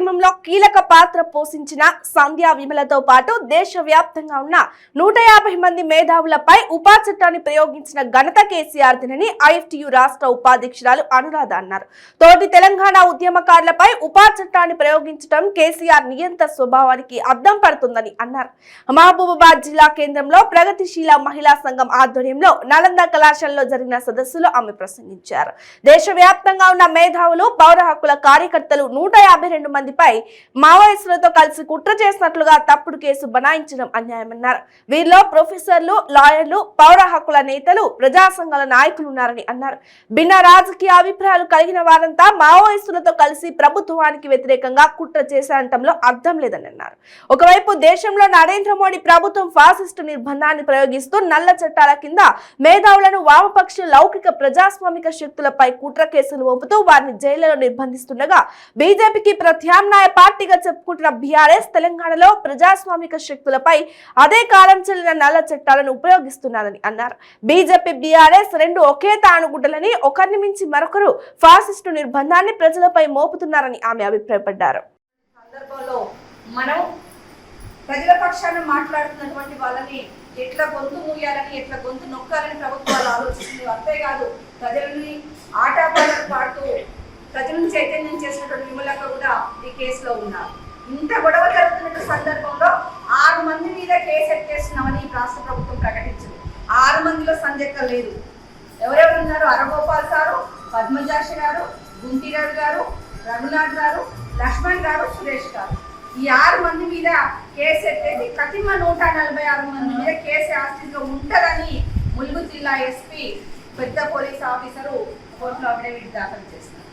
ఉద్యమంలో కీలక పాత్ర పోషించిన సంధ్యా విమలతో పాటు దేశవ్యాప్తంగా ఉన్న నూట యాభై మంది మేధావులపై ఉపా చట్టాన్ని ప్రయోగించిన ఘనత కేసీఆర్ దినని ఐఎఫ్టియు రాష్ట్ర ఉపాధ్యక్షురాలు అనురాధ అన్నారు. తోటి తెలంగాణ ఉద్యమకారులపై ఉపా చట్టాన్ని ప్రయోగించడం కేసీఆర్ నియంత స్వభావానికి అద్దం పడుతుందని అన్నారు. మహబూబాబాద్ జిల్లా కేంద్రంలో ప్రగతిశీల మహిళా సంఘం ఆధ్వర్యంలో నలంద కళాశాలలో జరిగిన సదస్సులో ఆమె ప్రసంగించారు. దేశవ్యాప్తంగా ఉన్న మేధావులు పౌర హక్కుల కార్యకర్తలు నూట యాభై రెండు మందిపై మావోయిస్టులతో కలిసి కుట్ర చేసినట్లుగా తప్పుడు కేసు బనాయించడం అన్యాయమన్నారు. వీరిలో ప్రొఫెసర్లు లాయర్లు పౌర హక్కుల నేతలు ప్రజా సంఘాల నాయకులు ఉన్నారని అన్నారు. భిన్న రాజకీయ అభిప్రాయాలు కలిగిన వారంతా మావోయిస్టులతో కలిసి ప్రభుత్వానికి వ్యతిరేకంగా కుట్ర చేశారంటంలో అర్థం లేదని అన్నారు. ఒకవైపు దేశంలో నరేంద్ర మోడీ ప్రభుత్వం ఫాసిస్టు నిర్బంధాన్ని ప్రయోగిస్తూ నల్ల చట్టాల కింద మేధావులను వామపక్ష లౌకిక ప్రజాస్వామిక శక్తులపై కుట్ర కేసులు మోపుతూ వారిని జైళ్ళలో నిర్బంధిస్తుండగా బీజేపీకి ప్రత్యామ్నాయ పార్టీగా చెప్పుకుంటున్న బీఆర్ఎస్ తెలంగాణలో ప్రజాస్వామిక శక్తులపై అదే కాలం చెల్లిన నల్ల చట్టాలను ఉపయోగిస్తున్నారని అన్నారు. బీజేపీ బీఆర్ఎస్ రెండు ఒకే తానుగుడ్డలని ఒకరిని మించి మరొకరు ఫాసిస్టు నిర్బంధాన్ని ప్రజలపై మోపుతున్నారని ఆమె అభిప్రాయపడ్డారు. మనం ప్రజల పక్షాన మాట్లాడుతున్నటువంటి వాళ్ళని ఎట్లా గొంతు మూయాలని ఎట్లా గొంతు నొక్కాలని ప్రభుత్వాలు ఆలోచిస్తుంది అంతేకాదు ప్రజలని ఆటా ప్రజలను చైతన్యం చేసినటువంటి విమలక్క కూడా ఈ కేసులో ఉన్నారు. ఇంత గొడవ జరుగుతున్న సందర్భంలో ఆరు మంది మీద కేసు ఎత్తేస్తున్నామని ఈ రాష్ట్ర ప్రభుత్వం ప్రకటించింది. ఆరు మందిలో సంజక్క లేదు. ఎవరెవరు ఉన్నారు? అరగోపాల్ సారు పద్మజాషి గారు గుంటిరాజు గారు రఘునాథ్ గారు లక్ష్మణ్ గారు సురేష్ గారు. ఈ ఆరు మంది మీద కేసు ఎత్తేసి కతిమ నూట నలభై ఆరు మంది మీద కేసు ఆస్తిలో ఉంటుందని ములుగు జిల్లా ఎస్పీ పెద్ద పోలీస్ ఆఫీసరు కోర్టులో అఫిడవిట్ దాఖలు చేస్తున్నారు.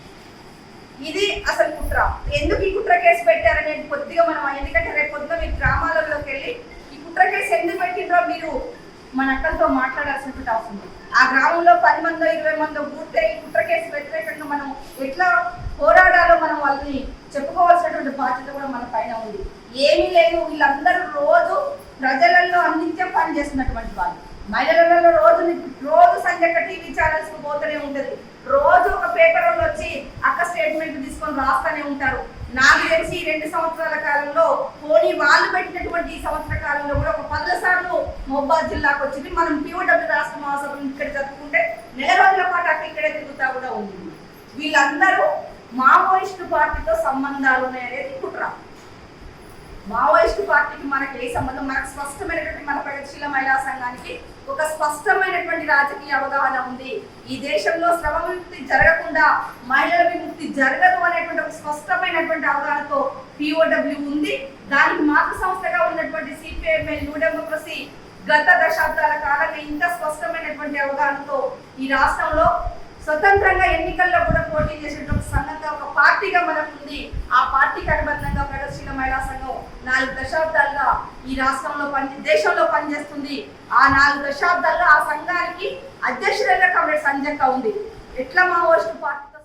ఇది అసలు కుట్ర. ఎందుకు ఈ కుట్ర కేసు పెట్టారనేది కొద్దిగా మనం ఎందుకంటే రేపు పొద్దున మీ గ్రామాలలోకి వెళ్ళి ఈ కుట్ర కేసు ఎందుకు పెట్టిండ్రో మీరు మన అక్కలతో మాట్లాడాల్సినటువంటి అవసరం ఉంది. ఆ గ్రామంలో పది మందో ఇరవై మందో పూర్తయి ఈ కుట్ర కేసు వ్యతిరేకంగా మనం ఎట్లా పోరాడాలో మనం వాళ్ళని చెప్పుకోవాల్సినటువంటి బాధ్యత కూడా మన పైన ఉంది. ఏమీ లేదు వీళ్ళందరూ రోజు ప్రజలలో అందించే పని చేస్తున్నటువంటి వాళ్ళు. మహిళలలో రోజు రోజు సంజక టీవీ ఉంటారు నాకు తెలిసి ఈ రెండు సంవత్సరాల కాలంలో పోనీ వాళ్ళు పెట్టినటువంటి ఈ సంవత్సర కాలంలో కూడా ఒక పదుల సార్లు మొబాద్ జిల్లాకు వచ్చింది. మనం పిఓడబ్ల్యూ రాష్ట్ర మహాసభలు ఇక్కడ జరుపుకుంటే నెల రోజుల పాటు అక్కడ ఇక్కడే తిరుగుతా కూడా ఉంది. వీళ్ళందరూ మావోయిస్టు పార్టీతో సంబంధాలు ఉన్నాయనేది కుట్ర. మావోయిస్టు పార్టీకి మనకి ఏ సంబంధం? మనకు స్పష్టమైనటువంటి మన ప్రగతిశీల మహిళా సంఘానికి ఒక స్పష్టమైనటువంటి రాజకీయ అవగాహన ఉంది. ఈ దేశంలో శ్రమ విముక్తి జరగకుండా మహిళల విముక్తి జరగదు అనేటువంటి ఒక స్పష్టమైనటువంటి అవగాహనతో పిఓడబ్ల్యూ ఉంది. దానికి మాతృ సంస్థగా ఉన్నటువంటి సిపిఐఎంఎల్ న్యూ డెమోక్రసీ గత దశాబ్దాల కాలంగా ఇంత స్పష్టమైనటువంటి అవగాహనతో ఈ రాష్ట్రంలో స్వతంత్రంగా ఎన్నికల్లో కూడా పోటీ చేసేటువంటి సంఘంగా ఒక పార్టీగా మనకు ఉంది ఆ పార్టీకి అనుబంధంగా ప్రగతిశీల మహిళా సంఘం నాలుగు దశాబ్దాలుగా ఈ రాష్ట్రంలో పని దేశంలో పనిచేస్తుంది. ఆ నాలుగు దశాబ్దాల్లో ఆ సంఘానికి అధ్యక్షుడైన కామ్రేడ్ సంజక్క ఉంది. ఎట్లా మావోయిస్టు పార్టీతో